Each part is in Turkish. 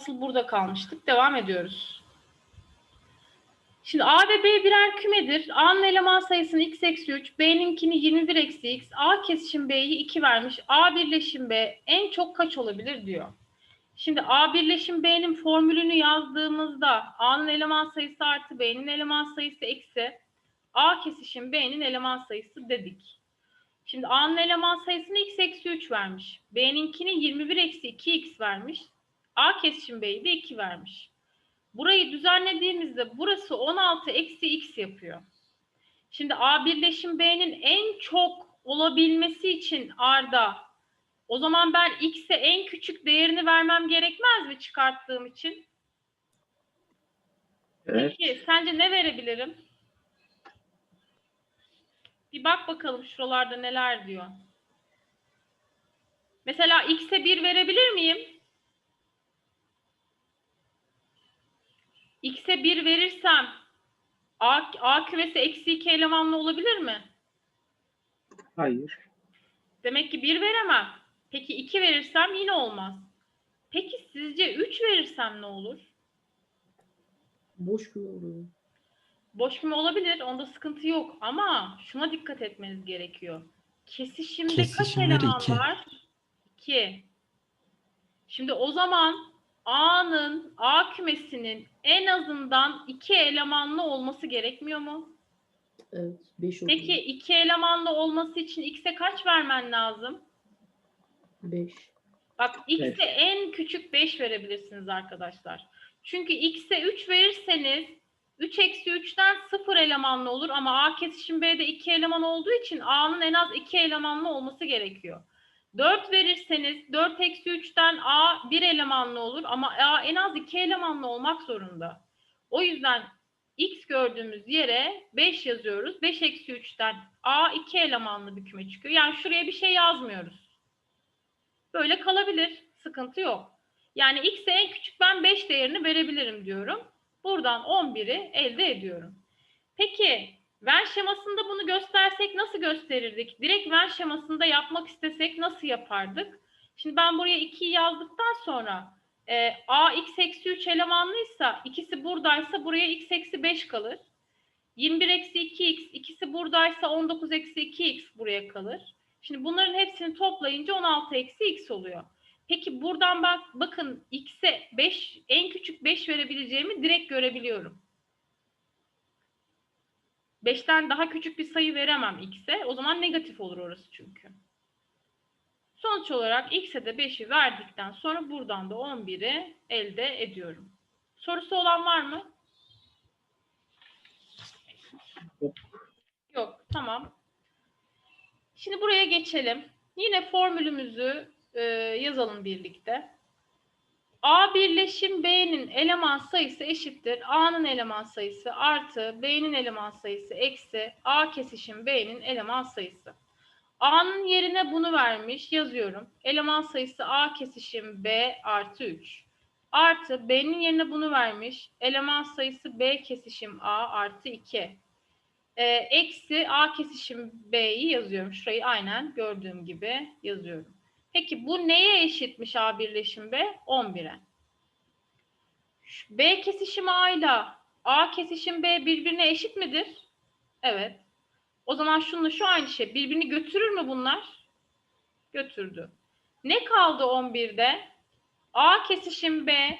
Asıl burada kalmıştık. Devam ediyoruz. Şimdi A ve B birer kümedir. A'nın eleman sayısını x eksi 3, B'ninkini 21 eksi x. A kesişim B'yi 2 vermiş. A birleşim B en çok kaç olabilir diyor. Şimdi A birleşim B'nin formülünü yazdığımızda A'nın eleman sayısı artı B'nin eleman sayısı eksi A kesişim B'nin eleman sayısı dedik. Şimdi A'nın eleman sayısını x eksi 3 vermiş. B'ninkini 21 eksi 2x vermiş. A kesişim B'yi de 2 vermiş. Burayı düzenlediğimizde burası 16 eksi x yapıyor. Şimdi A birleşim B'nin en çok olabilmesi için A'da o zaman ben x'e en küçük değerini vermem gerekmez mi çıkarttığım için? Evet. Peki sence ne verebilirim? Bir bak bakalım şuralarda neler diyor. Mesela x'e 1 verebilir miyim? X'e 1 verirsem A, A kümesi eksi 2 elemanlı olabilir mi? Hayır. Demek ki 1 veremem. Peki 2 verirsem yine olmaz. Peki sizce 3 verirsem ne olur? Boş küme oluyor. Boş küme olabilir. Onda sıkıntı yok. Ama şuna dikkat etmeniz gerekiyor. Kesişimde kaç eleman iki. var? 2. Şimdi o zaman A'nın A kümesinin en azından 2 elemanlı olması gerekmiyor mu? Evet. 5 oluyor. Peki 2 elemanlı olması için x'e kaç vermen lazım? 5. Bak x'e en küçük 5 verebilirsiniz arkadaşlar. Çünkü x'e 3 verirseniz 3 eksi 3'ten 0 elemanlı olur ama A kesişim B'de 2 eleman olduğu için A'nın en az 2 elemanlı olması gerekiyor. 4 verirseniz 4 eksi 3'ten A 1 elemanlı olur ama A en az 2 elemanlı olmak zorunda. O yüzden x gördüğümüz yere 5 yazıyoruz. 5 eksi 3'ten A 2 elemanlı bir küme çıkıyor. Yani şuraya bir şey yazmıyoruz. Böyle kalabilir. Sıkıntı yok. Yani x'e en küçük ben 5 değerini verebilirim diyorum. Buradan 11'i elde ediyorum. Peki Venn şemasında bunu göstersek nasıl gösterirdik? Direkt Venn şemasında yapmak istesek nasıl yapardık? Şimdi ben buraya 2'yi yazdıktan sonra e, a x eksi 3 elemanlıysa ikisi buradaysa buraya x eksi 5 kalır. 21 eksi 2x ikisi buradaysa 19 eksi 2x buraya kalır. Şimdi bunların hepsini toplayınca 16 eksi x oluyor. Peki buradan bak bakın x'e 5 en küçük 5 verebileceğimi direkt görebiliyorum. 5'ten daha küçük bir sayı veremem x'e. O zaman negatif olur orası çünkü. Sonuç olarak x'e de 5'i verdikten sonra buradan da 11'i elde ediyorum. Sorusu olan var mı? Yok. Yok, tamam. Şimdi buraya geçelim. Yine formülümüzü e, yazalım birlikte. A birleşim B'nin eleman sayısı eşittir. A'nın eleman sayısı artı B'nin eleman sayısı eksi A kesişim B'nin eleman sayısı. A'nın yerine bunu vermiş yazıyorum. Eleman sayısı A kesişim B artı 3. Artı B'nin yerine bunu vermiş. Eleman sayısı B kesişim A artı 2. Ee, eksi A kesişim B'yi yazıyorum. Şurayı aynen gördüğüm gibi yazıyorum. Peki bu neye eşitmiş A birleşim B? 11'e. Şu B kesişim A ile A kesişim B birbirine eşit midir? Evet. O zaman şununla şu aynı şey. Birbirini götürür mü bunlar? Götürdü. Ne kaldı 11'de? A kesişim B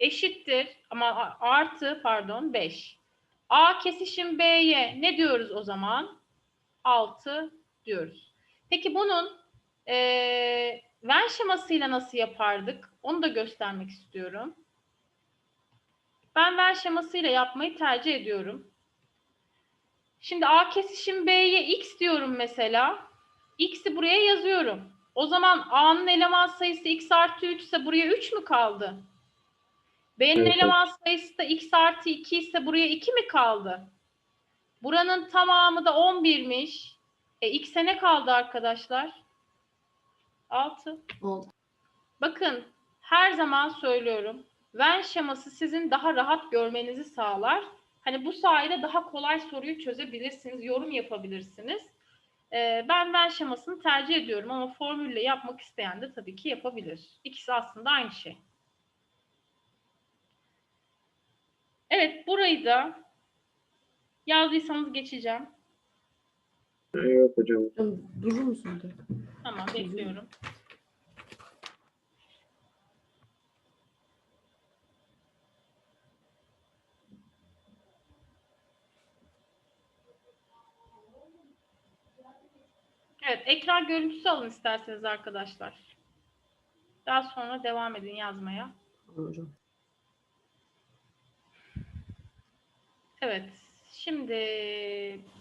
eşittir ama artı pardon 5. A kesişim B'ye ne diyoruz o zaman? 6 diyoruz. Peki bunun eee Venn şemasıyla nasıl yapardık? Onu da göstermek istiyorum. Ben Venn şemasıyla yapmayı tercih ediyorum. Şimdi A kesişim B'ye x diyorum mesela. X'i buraya yazıyorum. O zaman A'nın eleman sayısı x artı 3 ise buraya 3 mü kaldı? B'nin Evet. eleman sayısı da x artı 2 ise buraya 2 mi kaldı? Buranın tamamı da 11'miş. E, x'e ne kaldı arkadaşlar? 6. 6. Bakın her zaman söylüyorum. Venn şeması sizin daha rahat görmenizi sağlar. Hani bu sayede daha kolay soruyu çözebilirsiniz, yorum yapabilirsiniz. Ee, ben Venn şemasını tercih ediyorum ama formülle yapmak isteyen de tabii ki yapabilir. İkisi aslında aynı şey. Evet burayı da yazdıysanız geçeceğim. Yok hocam. Hocam durur musun? Tamam bekliyorum. Evet, ekran görüntüsü alın isterseniz arkadaşlar. Daha sonra devam edin yazmaya. Hocam. Evet, şimdi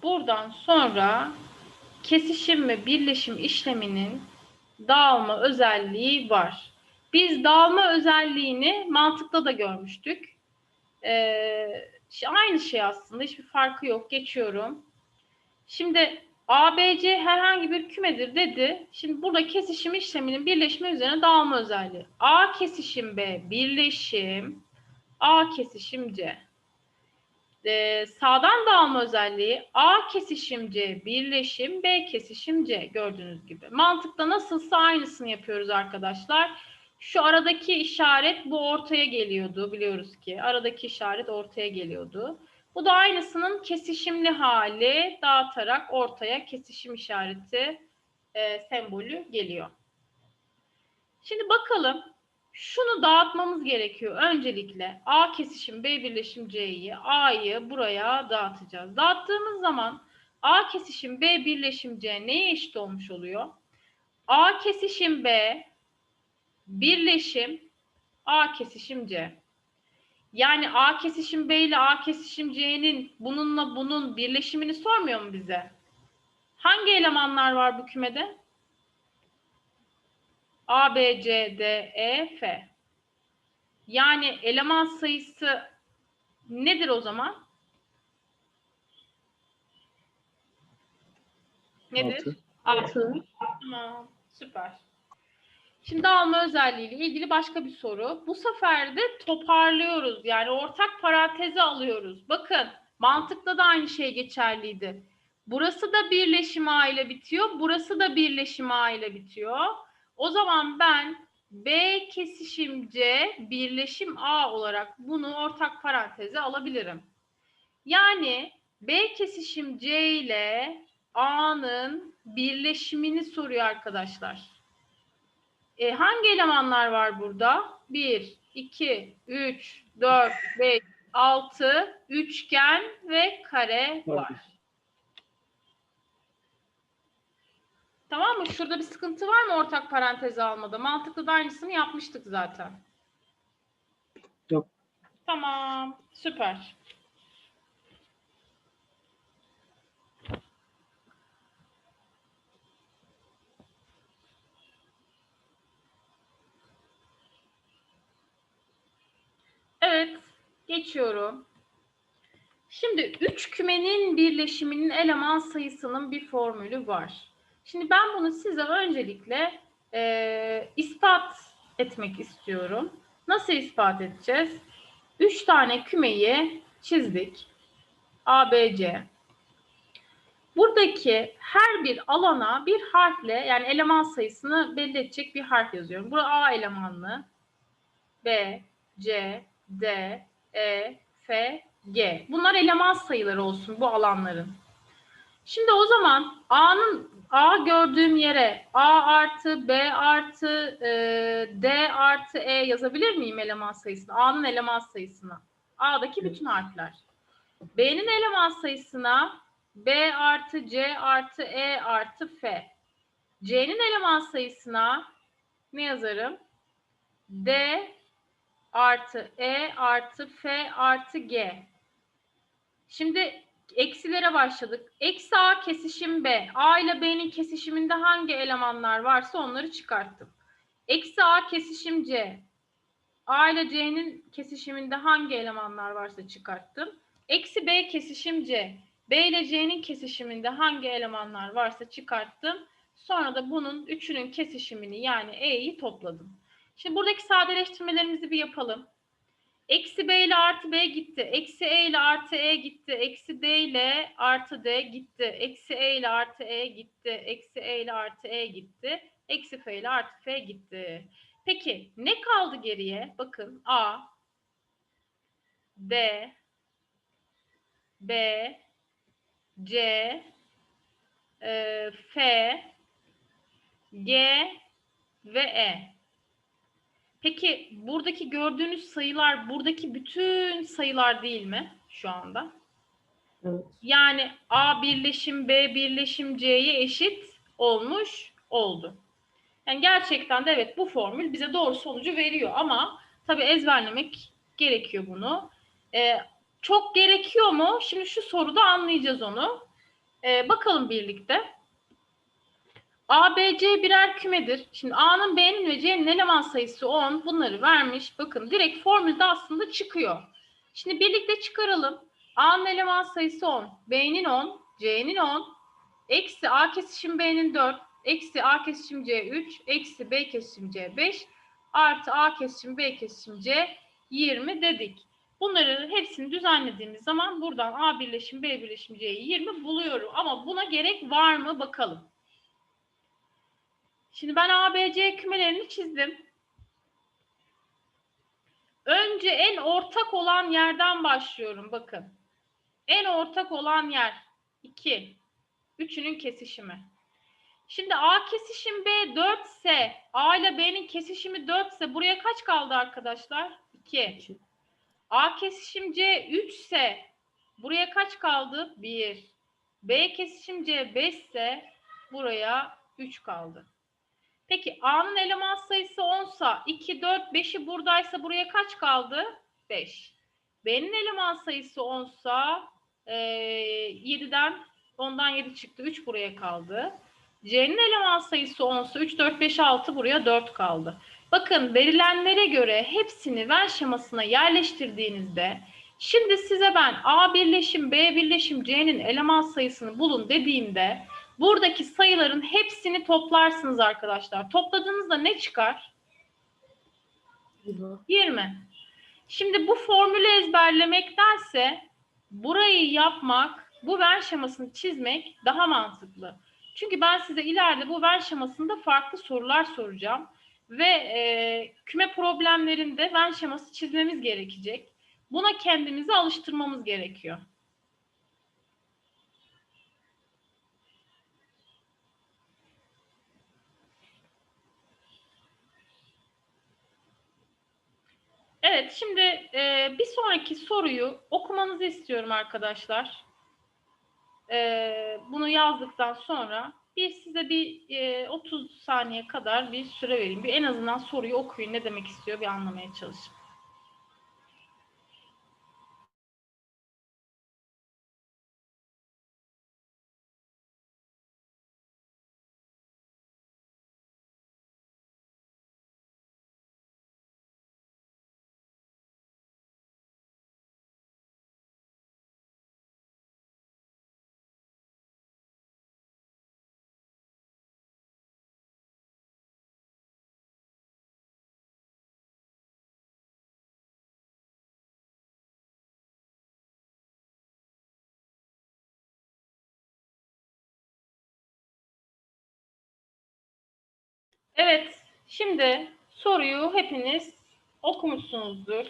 buradan sonra kesişim ve birleşim işleminin dağılma özelliği var. Biz dağılma özelliğini mantıkta da görmüştük. Ee, aynı şey aslında, hiçbir farkı yok. Geçiyorum. Şimdi ABC herhangi bir kümedir dedi. Şimdi burada kesişim işleminin birleşme üzerine dağılma özelliği. A kesişim B birleşim A kesişim C. Ee, sağdan dağılma özelliği A kesişim C birleşim B kesişim C gördüğünüz gibi. Mantıkta nasılsa aynısını yapıyoruz arkadaşlar. Şu aradaki işaret bu ortaya geliyordu biliyoruz ki. Aradaki işaret ortaya geliyordu. Bu da aynısının kesişimli hali dağıtarak ortaya kesişim işareti e, sembolü geliyor. Şimdi bakalım şunu dağıtmamız gerekiyor. Öncelikle A kesişim B birleşim C'yi A'yı buraya dağıtacağız. Dağıttığımız zaman A kesişim B birleşim C neye eşit olmuş oluyor? A kesişim B birleşim A kesişim C. Yani A kesişim B ile A kesişim C'nin bununla bunun birleşimini sormuyor mu bize? Hangi elemanlar var bu kümede? A, B, C, D, E, F. Yani eleman sayısı nedir o zaman? Nedir? Altı. Altı. Tamam, süper. Şimdi dağılma özelliğiyle ilgili başka bir soru. Bu sefer de toparlıyoruz. Yani ortak paranteze alıyoruz. Bakın mantıkta da aynı şey geçerliydi. Burası da birleşim A ile bitiyor. Burası da birleşim A ile bitiyor. O zaman ben B kesişim C birleşim A olarak bunu ortak paranteze alabilirim. Yani B kesişim C ile A'nın birleşimini soruyor arkadaşlar. E, hangi elemanlar var burada? 1, 2, 3, 4, 5, 6, üçgen ve kare var. Tamam mı? Şurada bir sıkıntı var mı ortak paranteze almada? Mantıklı da aynısını yapmıştık zaten. Yok. Tamam. Süper. Evet. Geçiyorum. Şimdi üç kümenin birleşiminin eleman sayısının bir formülü var. Şimdi ben bunu size öncelikle e, ispat etmek istiyorum. Nasıl ispat edeceğiz? Üç tane kümeyi çizdik. A, B, C. Buradaki her bir alana bir harfle yani eleman sayısını belli edecek bir harf yazıyorum. Burada A elemanlı, B, C, D, E, F, G. Bunlar eleman sayıları olsun bu alanların. Şimdi o zaman A'nın A gördüğüm yere A artı B artı e, D artı E yazabilir miyim eleman sayısını? A'nın eleman sayısına. A'daki bütün harfler. B'nin eleman sayısına B artı C artı E artı F. C'nin eleman sayısına ne yazarım? D artı E artı F artı G. Şimdi eksilere başladık. Eksi A kesişim B. A ile B'nin kesişiminde hangi elemanlar varsa onları çıkarttım. Eksi A kesişim C. A ile C'nin kesişiminde hangi elemanlar varsa çıkarttım. Eksi B kesişim C. B ile C'nin kesişiminde hangi elemanlar varsa çıkarttım. Sonra da bunun üçünün kesişimini yani E'yi topladım. Şimdi buradaki sadeleştirmelerimizi bir yapalım. Eksi B ile artı B gitti. Eksi E ile artı E gitti. Eksi D ile artı D gitti. Eksi E ile artı E gitti. Eksi E ile artı E gitti. Eksi F ile artı F gitti. Peki ne kaldı geriye? Bakın A, D, B, C, e, F, G ve E. Peki buradaki gördüğünüz sayılar buradaki bütün sayılar değil mi şu anda? Evet. Yani A birleşim B birleşim C'ye eşit olmuş oldu. Yani gerçekten de evet bu formül bize doğru sonucu veriyor ama tabii ezberlemek gerekiyor bunu. Ee, çok gerekiyor mu? Şimdi şu soruda anlayacağız onu. Ee, bakalım birlikte. A, B, C birer kümedir. Şimdi A'nın B'nin ve C'nin eleman sayısı 10. Bunları vermiş. Bakın direkt formülde aslında çıkıyor. Şimdi birlikte çıkaralım. A'nın eleman sayısı 10. B'nin 10. C'nin 10. Eksi A kesişim B'nin 4. Eksi A kesişim C 3. Eksi B kesişim C 5. Artı A kesişim B kesişim C 20 dedik. Bunları hepsini düzenlediğimiz zaman buradan A birleşim B birleşim C'yi 20 buluyorum. Ama buna gerek var mı bakalım. Şimdi ben A, B, C kümelerini çizdim. Önce en ortak olan yerden başlıyorum. Bakın. En ortak olan yer 2. Üçünün kesişimi. Şimdi A kesişim B 4 ise A ile B'nin kesişimi 4 ise buraya kaç kaldı arkadaşlar? 2. İki. A kesişim C 3 ise buraya kaç kaldı? 1. B kesişim C 5 ise buraya 3 kaldı. Peki A'nın eleman sayısı 10 sa 2, 4, 5'i buradaysa buraya kaç kaldı? 5. B'nin eleman sayısı 10 sa e, 7'den 10'dan 7 çıktı. 3 buraya kaldı. C'nin eleman sayısı 10 sa 3, 4, 5, 6 buraya 4 kaldı. Bakın verilenlere göre hepsini Venn şemasına yerleştirdiğinizde şimdi size ben A birleşim B birleşim C'nin eleman sayısını bulun dediğimde buradaki sayıların hepsini toplarsınız arkadaşlar. Topladığınızda ne çıkar? Yuva. 20. Şimdi bu formülü ezberlemektense burayı yapmak, bu Venn şemasını çizmek daha mantıklı. Çünkü ben size ileride bu Venn şemasında farklı sorular soracağım. Ve e, küme problemlerinde Venn şeması çizmemiz gerekecek. Buna kendimizi alıştırmamız gerekiyor. Evet, şimdi e, bir sonraki soruyu okumanızı istiyorum arkadaşlar. E, bunu yazdıktan sonra bir size bir e, 30 saniye kadar bir süre vereyim. Bir en azından soruyu okuyun ne demek istiyor bir anlamaya çalışın. Evet, şimdi soruyu hepiniz okumuşsunuzdur.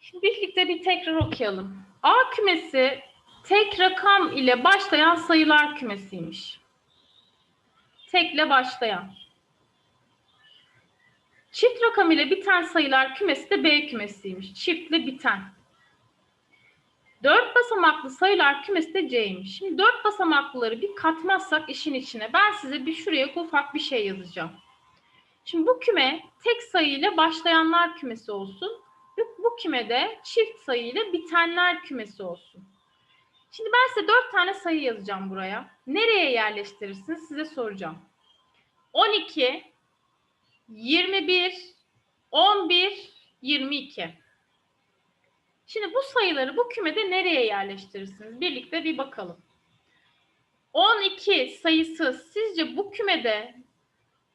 Şimdi birlikte bir tekrar okuyalım. A kümesi tek rakam ile başlayan sayılar kümesiymiş. Tekle başlayan. Çift rakam ile biten sayılar kümesi de B kümesiymiş. Çiftle biten. Dört basamaklı sayılar kümesi de C'ymiş. Şimdi dört basamaklıları bir katmazsak işin içine ben size bir şuraya ufak bir şey yazacağım. Şimdi bu küme tek sayıyla başlayanlar kümesi olsun. Bu, kümede çift sayıyla bitenler kümesi olsun. Şimdi ben size dört tane sayı yazacağım buraya. Nereye yerleştirirsiniz size soracağım. 12, 21, 11, 22. Şimdi bu sayıları bu kümede nereye yerleştirirsiniz? Birlikte bir bakalım. 12 sayısı sizce bu kümede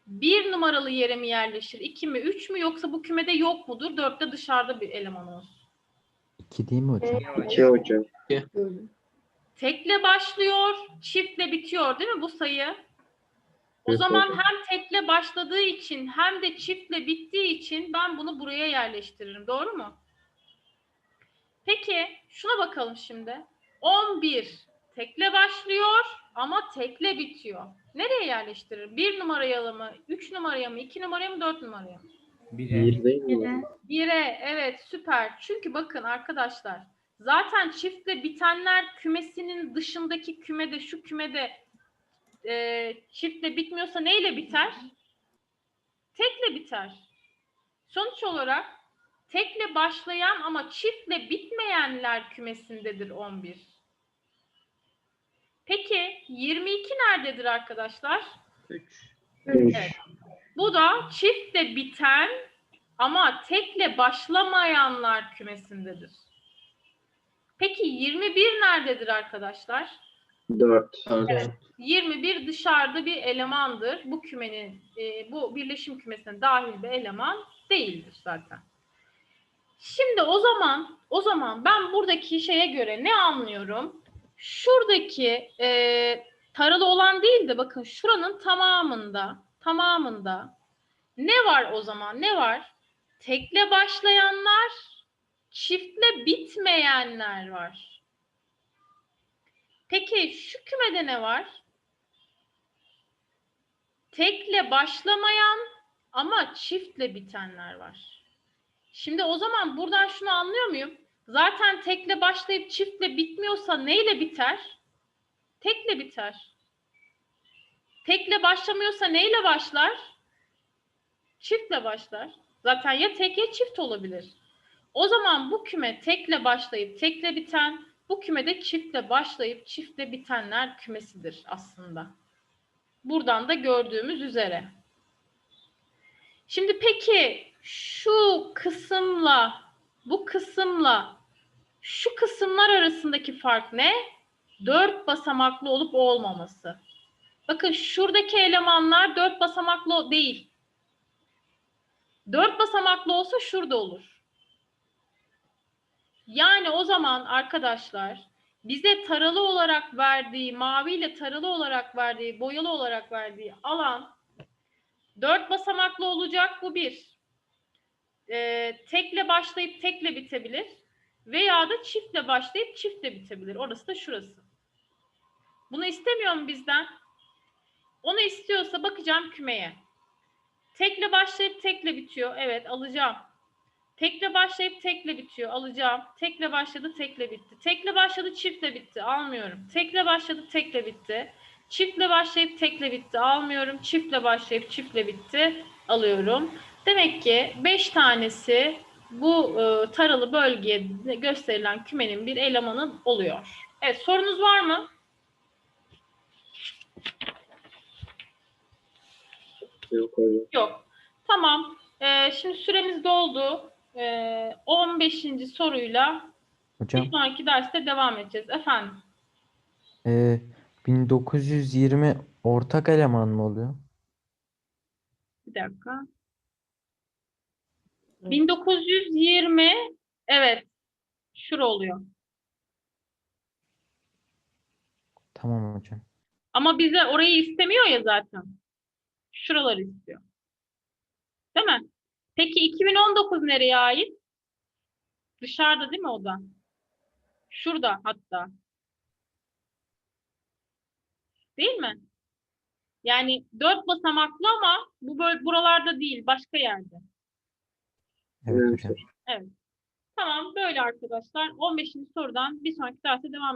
bir numaralı yere mi yerleşir? 2 mi? 3 mü? Yoksa bu kümede yok mudur? 4'te dışarıda bir eleman olsun. 2 değil mi hocam? İki hocam. Böyle. Tekle başlıyor, çiftle bitiyor değil mi bu sayı? O Evet, zaman hocam. hem tekle başladığı için hem de çiftle bittiği için ben bunu buraya yerleştiririm. Doğru mu? Peki şuna bakalım şimdi. 11 tekle başlıyor ama tekle bitiyor. Nereye yerleştirir? 1 numaraya mı, 3 numaraya mı, 2 numaraya mı, 4 numaraya mı? Bire. Bir değil mi? 1'e evet süper. Çünkü bakın arkadaşlar zaten çiftle bitenler kümesinin dışındaki kümede şu kümede e, çiftle bitmiyorsa neyle biter? Tekle biter. Sonuç olarak tekle başlayan ama çiftle bitmeyenler kümesindedir 11. Peki 22 nerededir arkadaşlar? 3. Üç. Evet. Bu da çiftle biten ama tekle başlamayanlar kümesindedir. Peki 21 nerededir arkadaşlar? Dört. Evet. 21 dışarıda bir elemandır. Bu kümenin, e, bu birleşim kümesine dahil bir eleman değildir zaten. Şimdi o zaman, o zaman ben buradaki şeye göre ne anlıyorum? Şuradaki e, taralı olan değil de bakın şuranın tamamında, tamamında ne var o zaman? Ne var? Tekle başlayanlar, çiftle bitmeyenler var. Peki şu kümede ne var? Tekle başlamayan ama çiftle bitenler var. Şimdi o zaman buradan şunu anlıyor muyum? Zaten tekle başlayıp çiftle bitmiyorsa neyle biter? Tekle biter. Tekle başlamıyorsa neyle başlar? Çiftle başlar. Zaten ya tek ya çift olabilir. O zaman bu küme tekle başlayıp tekle biten, bu kümede çiftle başlayıp çiftle bitenler kümesidir aslında. Buradan da gördüğümüz üzere. Şimdi peki şu kısımla bu kısımla şu kısımlar arasındaki fark ne? Dört basamaklı olup olmaması. Bakın şuradaki elemanlar dört basamaklı değil. Dört basamaklı olsa şurada olur. Yani o zaman arkadaşlar bize taralı olarak verdiği, maviyle taralı olarak verdiği, boyalı olarak verdiği alan dört basamaklı olacak. Bu bir. Ee, tekle başlayıp tekle bitebilir. Veya da çiftle başlayıp çiftle bitebilir. Orası da şurası. Bunu istemiyor mu bizden? Onu istiyorsa bakacağım kümeye. Tekle başlayıp tekle bitiyor. Evet alacağım. Tekle başlayıp tekle bitiyor. Alacağım. Tekle başladı, tekle bitti. Tekle başladı, çiftle bitti. Almıyorum. Tekle başladı, tekle bitti. Çiftle başlayıp tekle bitti. Almıyorum. Çiftle başlayıp çiftle bitti. Alıyorum. Demek ki 5 tanesi bu e, taralı bölgeye gösterilen kümenin bir elemanı oluyor. Evet, sorunuz var mı? Yok hocam. Yok. Tamam. Ee, şimdi süremiz doldu. Ee, 15. soruyla Hocam bir sonraki derste devam edeceğiz. Efendim. e, 1920 ortak eleman mı oluyor? Bir dakika. 1920 evet. Şura oluyor. Tamam hocam. Ama bize orayı istemiyor ya zaten. Şuraları istiyor. Değil mi? Peki 2019 nereye ait? Dışarıda değil mi o da? Şurada hatta. Değil mi? Yani dört basamaklı ama bu böyle buralarda değil, başka yerde. Evet Evet. hocam. Tamam, böyle arkadaşlar. 15. sorudan bir sonraki derse devam